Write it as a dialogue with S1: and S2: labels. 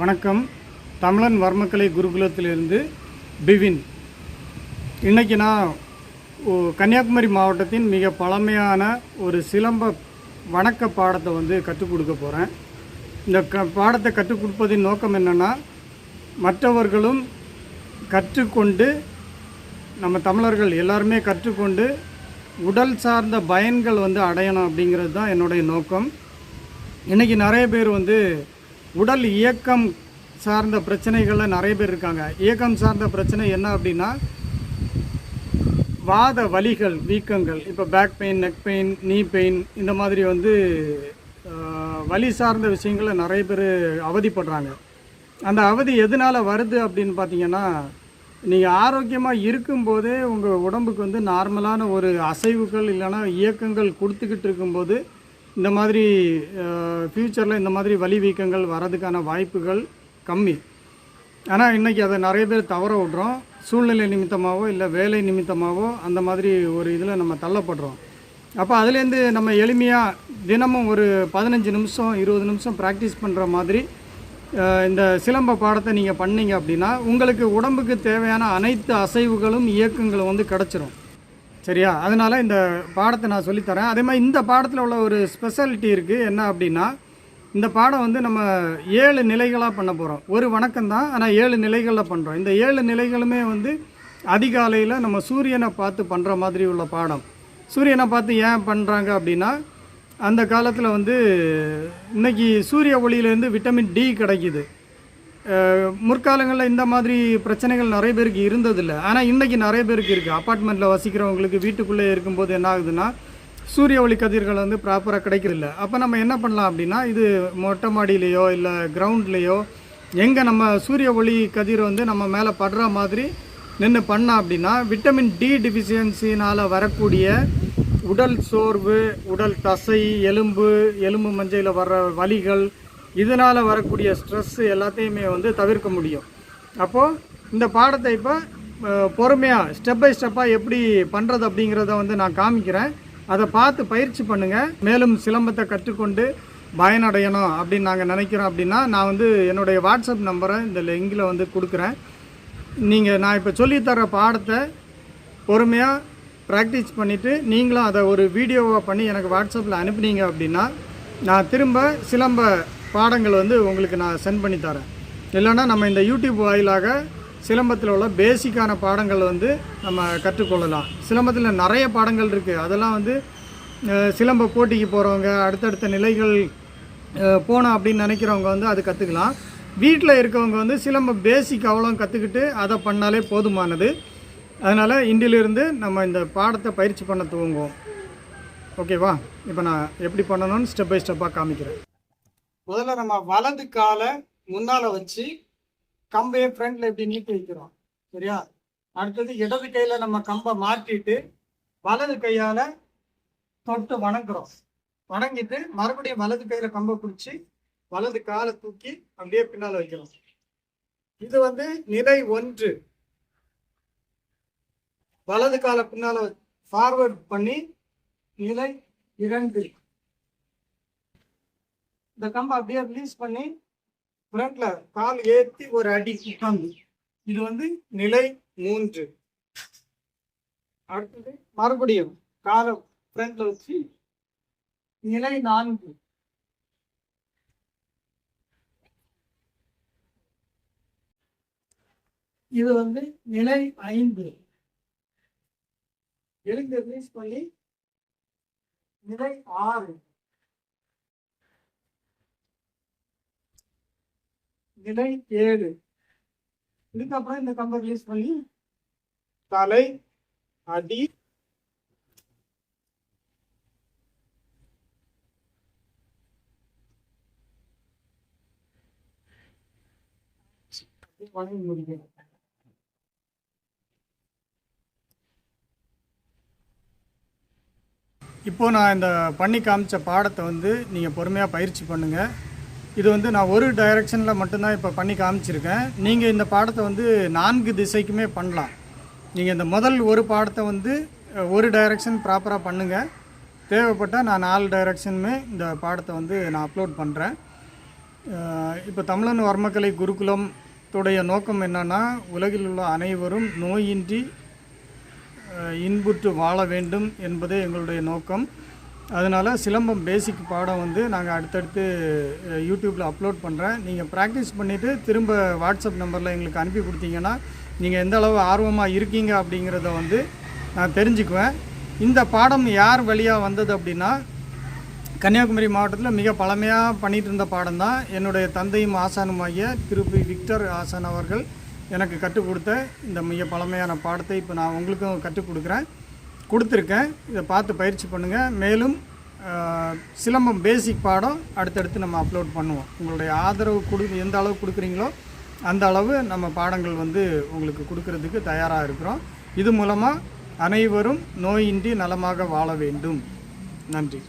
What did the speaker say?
S1: வணக்கம். தமிழன் வர்மக்கலை குருகுலத்திலிருந்து பிவின். இன்றைக்கி நான் கன்னியாகுமரி மாவட்டத்தின் மிக பழமையான ஒரு சிலம்ப வணக்க பாடத்தை வந்து கற்றுக் கொடுக்க போகிறேன் இந்த க பாடத்தை கற்றுக் கொடுப்பதின் நோக்கம் என்னென்னா மற்றவர்களும் கற்றுக்கொண்டு நம்ம தமிழர்கள் எல்லாருமே கற்றுக்கொண்டு உடல் சார்ந்த பயன்கள் வந்து அடையணும் அப்படிங்கிறது தான் என்னுடைய நோக்கம். இன்றைக்கி நிறைய பேர் வந்து உடல் இயக்கம் சார்ந்த பிரச்சனைகளில் நிறைய பேர் இருக்காங்க. இயக்கம் சார்ந்த பிரச்சனை என்ன அப்படின்னா வாத வலிகள் வீக்கங்கள். இப்போ back pain neck pain knee pain இந்த மாதிரி வந்து வலி சார்ந்த விஷயங்களில் நிறைய பேர் அவதிப்படுறாங்க. அந்த அவதி எதனால் வருது அப்படின்னு பார்த்தீங்கன்னா நீங்கள் ஆரோக்கியமாக இருக்கும்போதே உங்கள் உடம்புக்கு வந்து நார்மலான ஒரு அசைவுகள் இல்லைன்னா இயக்கங்கள் கொடுத்துக்கிட்டு இருக்கும்போது இந்த மாதிரி ஃப்யூச்சரில் இந்த மாதிரி வலி வீக்கங்கள் வர்றதுக்கான வாய்ப்புகள் கம்மி. ஆனால் இன்றைக்கி அதை நிறைய பேர் தவற விட்றோம். சூழ்நிலை நிமித்தமாகவோ இல்லை வேலை நிமித்தமாகவோ அந்த மாதிரி ஒரு இதில் நம்ம தள்ளப்படுறோம். அப்போ அதுலேருந்து நம்ம எளிமையாக தினமும் ஒரு பதினஞ்சு நிமிஷம் இருபது நிமிஷம் ப்ராக்டிஸ் பண்ணுற மாதிரி இந்த சிலம்ப பாடத்தை நீங்கள் பண்ணீங்க அப்படின்னா உங்களுக்கு உடம்புக்கு தேவையான அனைத்து அசைவுகளும் இயக்கங்களும் வந்து கிடச்சிரும். சரியா? அதனால் இந்த பாடத்தை நான் சொல்லித்தரேன். அதே மாதிரி இந்த பாடத்தில் உள்ள ஒரு ஸ்பெஷாலிட்டி இருக்குது என்ன அப்படின்னா இந்த பாடம் வந்து நம்ம ஏழு நிலைகளாக பண்ண போகிறோம் ஒரு வணக்கம் தான் ஆனால் ஏழு நிலைகளில் பண்ணுறோம் இந்த ஏழு நிலைகளுமே வந்து அதிகாலையில் நம்ம சூரியனை பார்த்து பண்ணுற மாதிரி உள்ள பாடம். சூரியனை பார்த்து ஏன் பண்ணுறாங்க அப்படின்னா அந்த காலத்தில் வந்து இன்னைக்கு சூரிய ஒளியிலேருந்து விட்டமின் டி கிடைக்கிது. முற்காலங்களில் இந்த மாதிரி பிரச்சனைகள் நிறைய பேருக்கு இருந்ததில்லை. ஆனால் இன்றைக்கி நிறைய பேருக்கு இருக்குது அப்பார்ட்மெண்ட்டில் வசிக்கிறவங்களுக்கு வீட்டுக்குள்ளே இருக்கும்போது என்ன ஆகுதுன்னா சூரிய ஒளி கதிர்கள் வந்து ப்ராப்பராக கிடைக்கிறதில்ல. அப்போ நம்ம என்ன பண்ணலாம் அப்படின்னா இது மொட்டை மாடியிலையோ இல்லை கிரவுண்ட்லேயோ எங்கே நம்ம சூரிய ஒளி கதிர் வந்து நம்ம மேலே படுற மாதிரி நின்று பண்ணோம் அப்படின்னா விட்டமின் டி டிஃபிஷியன்சினால் வரக்கூடிய உடல் சோர்வு உடல் தசை எலும்பு எலும்பு மஞ்சையில் வர்ற வலிகள் இதனால் வரக்கூடிய ஸ்ட்ரெஸ்ஸு எல்லாத்தையுமே வந்து தவிர்க்க முடியும். அப்போது இந்த பாடத்தை இப்போ பொறுமையாக ஸ்டெப் பை ஸ்டெப்பாக எப்படி பண்ணுறது அப்படிங்கிறத வந்து நான் காமிக்கிறேன். அதை பார்த்து பயிற்சி பண்ணுங்கள் மேலும் சிலம்பத்தை கற்றுக்கொண்டு பயனடையணும் அப்படின்னு நாங்கள் நினைக்கிறோம் அப்படின்னா நான் வந்து என்னுடைய வாட்ஸ்அப் நம்பரை இந்த லிங்கில் வந்து கொடுக்குறேன். நீங்கள் நான் இப்போ சொல்லித்தர பாடத்தை பொறுமையாக ப்ராக்டிஸ் பண்ணிவிட்டு நீங்களும் அதை ஒரு வீடியோவாக பண்ணி எனக்கு வாட்ஸ்அப்பில் அனுப்புனீங்க அப்படின்னா நான் திரும்ப சிலம்ப பாடங்கள் வந்து உங்களுக்கு நான் சென்ட் பண்ணி தரேன். இல்லைன்னா நம்ம இந்த யூடியூப் வாயிலாக சிலம்பத்தில் உள்ள பேசிக்கான பாடங்கள் வந்து நம்ம கற்றுக்கொள்ளலாம். சிலம்பத்தில் நிறைய பாடங்கள் இருக்குது அதெல்லாம் வந்து சிலம்ப போட்டிக்கு போகிறவங்க அடுத்தடுத்த நிலைகள் போனோம் அப்படின்னு நினைக்கிறவங்க வந்து அது கற்றுக்கலாம் வீட்டில் இருக்கவங்க வந்து சிலம்ப பேசிக் அவ்வளோ கற்றுக்கிட்டு அதை பண்ணாலே போதுமானது. அதனால் இன்றிலிருந்து நம்ம இந்த பாடத்தை பயிற்சி பண்ண துவங்குவோம். ஓகேவா இப்போ நான் எப்படி பண்ணணும்னு ஸ்டெப் பை ஸ்டெப்பாக காமிக்கிறேன். முதல்ல நம்ம வலது காலை முன்னால் வச்சு கம்பையை ஃப்ரண்டில் எப்படி நீட்டி வைக்கிறோம். சரியா? அடுத்தது இடது கையில் நம்ம கம்பை மாட்டிட்டு வலது கையால் தொட்டு வணங்குறோம். வணங்கிட்டு மறுபடியும் வலது கையில் கம்பை பிடிச்சி வலது காலை தூக்கி அப்படியே பின்னால் வைக்கிறோம். இது வந்து நிலை ஒன்று. வலது காலை பின்னால் ஃபார்வர்ட் பண்ணி நிலை இரண்டு. இந்த கம்பை அப்படியே ரிலீஸ் பண்ணி ஃப்ரண்ட்ல கால் ஏற்றி ஒரு அடி உட்காந்து இது வந்து நிலை மூன்று. அடுத்தது மறுபடியும் காலை ஃப்ரண்ட்ல வச்சு நிலை நான்கு. இது வந்து நிலை ஐந்து. எழுந்து ரிலீஸ் பண்ணி நிலை ஆறு நிலை ஏழு இதுக்கப்புறம் இந்த கம்பை ரிலீஸ் பண்ணி தலை அடி வணங்கி முடிக்கிறேன் இப்போது நான் இந்த பண்ணி காமிச்ச பாடத்தை வந்து நீங்கள் பொறுமையாக பயிற்சி பண்ணுங்கள் இது வந்து நான் ஒரு டைரக்ஷனில் மட்டும்தான் இப்போ பண்ணி காமிச்சிருக்கேன். நீங்கள் இந்த பாடத்தை வந்து நான்கு திசைக்குமே பண்ணலாம். நீங்கள் இந்த முதல் ஒரு பாடத்தை வந்து ஒரு டைரக்ஷன் ப்ராப்பராக பண்ணுங்கள் தேவைப்பட்டால் நான் நாலு டைரக்ஷனுமே இந்த பாடத்தை வந்து நான் அப்லோட் பண்ணுறேன் இப்போ தமிழன் வர்மக்கலை குருகுலம் தோடைய நோக்கம் என்னென்னா உலகில் உள்ள அனைவரும் நோயின்றி இன்புற்று வாழ வேண்டும் என்பதே எங்களுடைய நோக்கம். அதனால் சிலம்பம் பேசிக் பாடம் வந்து நாங்கள் அடுத்தடுத்து யூடியூப்பில் அப்லோட் பண்ணுறேன் நீங்கள் ப்ராக்டிஸ் பண்ணிவிட்டு திரும்ப வாட்ஸ்அப் நம்பரில் எங்களுக்கு அனுப்பி கொடுத்தீங்கன்னா நீங்கள் எந்த அளவு ஆர்வமாக இருக்கீங்க அப்படிங்கிறத வந்து நான் தெரிஞ்சுக்குவேன். இந்த பாடம் யார் வழியாக வந்தது அப்படின்னா கன்னியாகுமரி மாவட்டத்தில் மிக பழமையாக பண்ணிகிட்டு இருந்த பாடம் தான் என்னுடைய தந்தையும் ஆசானுமாகிய திருப்பி விக்டர் ஆசான் அவர்கள். எனக்கு கற்றுக் கொடுத்த இந்த மிக பழமையான பாடத்தை இப்போ நான் உங்களுக்கும் கற்றுக் கொடுக்குறேன். கொடுத்துருக்கேன். இதை பார்த்து பயிற்சி பண்ணுங்கள் மேலும் சிலம்பம் பேசிக் பாடம் அடுத்தடுத்து நம்ம அப்லோட் பண்ணுவோம். உங்களுடைய ஆதரவு கொடு எந்த அளவு கொடுக்குறீங்களோ அந்த அளவு நம்ம பாடங்கள் வந்து உங்களுக்கு கொடுக்கறதுக்கு தயாராக இருக்கிறோம். இது மூலமாக அனைவரும் நோயின்றி நலமாக வாழ வேண்டும். நன்றி.